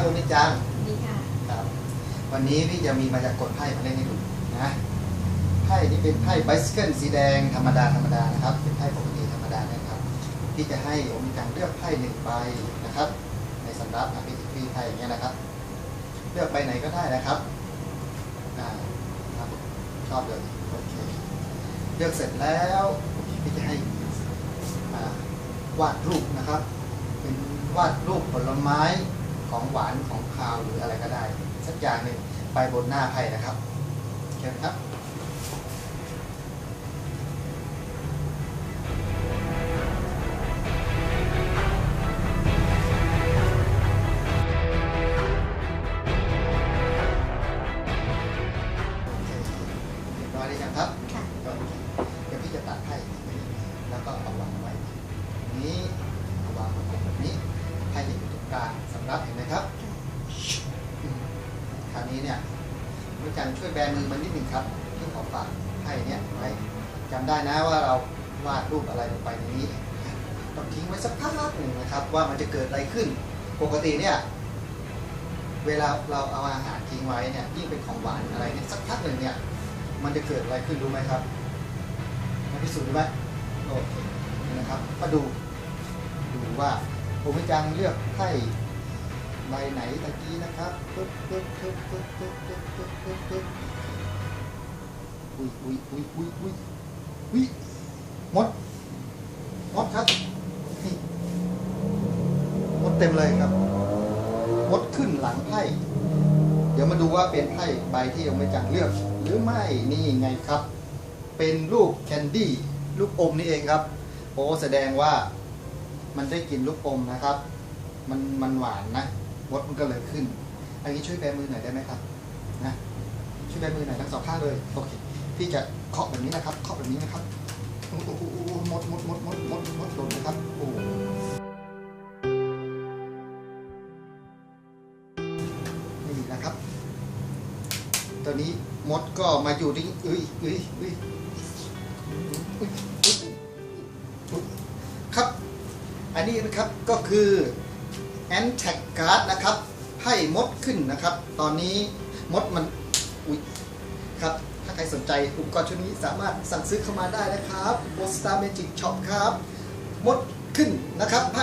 โอมิจังดีค่ะครับวันนี้พี่จะมีมายากลไพ่มาเล่นให้ดูนะไพ่นี่เป็นไพ่ไบสเกิลสีแดงธรรมดาธรรมดานะครับ เป็นไพ่ปกติธรรมดานะครับพี่จะให้โอมิจังเลือกไพ่หนึ่งใบนะครับ ในสำรับอภิสิทธิ์ไพ่อย่างเงี้ยนะครับ เลือกใบไหนก็ได้นะครับอ่าครับชอบเลยโอเคเลือกเสร็จแล้วพี่จะให้อ่าวาดรูปนะครับ เป็นวาดรูปผลไม้ ของหวานของคาวหรืออะไรก็ได้ สักอย่างหนึ่งไปบนหน้าไพ่นะครับเชิญครับโอเคเรียบร้อยหรือยังครับ ค่ะก็เดี๋ยวพี่จะตัดไพ่แล้วก็เอาวางไว้ ครับคราวนี้เนี่ยผู้จันช่วยแบมือมันนิดหนึ่งครับที่ขอฝากไพ่เนี่ยไว้จำได้นะว่าเราวาดรูปอะไรลงไปในนี้ต้องทิ้งไว้สักพักหนึ่งนะครับ ว่ามันจะเกิดอะไรขึ้น ปกติเนี่ยเวลาเราเอาอาหารทิ้งไว้เนี่ยยิ่งเป็นของหวานอะไรเนี่ยสักพักหนึ่งเนี่ยมันจะเกิดอะไรขึ้นรู้ไหมครับมาพิสูจน์ดูไหมโอเคนะครับมาดูดูว่าผมจังเลือกไพ่ ใบไหนตะกี้นะครับปึ๊บปึ๊บปึ๊บปึ๊บปึ๊บปึ๊บปึ๊บปึ๊บปึ๊บอุ้ยอุ้ยอุ้ยอุ้ยอุ้ยอุ้ยมดมดครับมดเต็มเลยครับมดขึ้นหลังไพ่เดี๋ยวมาดูว่าเป็นไพ่ใบที่ยังไม่จังเลือก หรือไม่นี่ไงครับ เป็นลูกแคนดี้ลูกอมนี่เองครับโอ้แสดงว่ามันได้กินลูกอมนะครับ มันมันหวานนะ มดมันก็เลยขึ้น อันนี้ช่วยแบมือหน่อยได้ไหมครับนะช่วยแบมือหน่อยทั้งสองข้างเลยโอเคพี่จะเคาะแบบนี้นะครับเคาะแบบนี้นะครับโอ้โหมดมดมดมดมดมดหล่นนะครับโอ้นี่นะครับตอนนี้มดก็มาอยู่ที่อุ้ยอ้ยเอ้ยเอ้ยเอ้ยครับ อันนี้นะครับก็คือ แอนแท็กการ์ดนะครับไพ่มดขึ้นนะครับ ตอนนี้มดมันอุ้ยครับถ้าใครสนใจอุปกรณ์ชุดนี้สามารถสั่งซื้อเข้ามาได้นะครับ b o s t a r Magic Shop ครับ มดขึ้นนะครับไพ่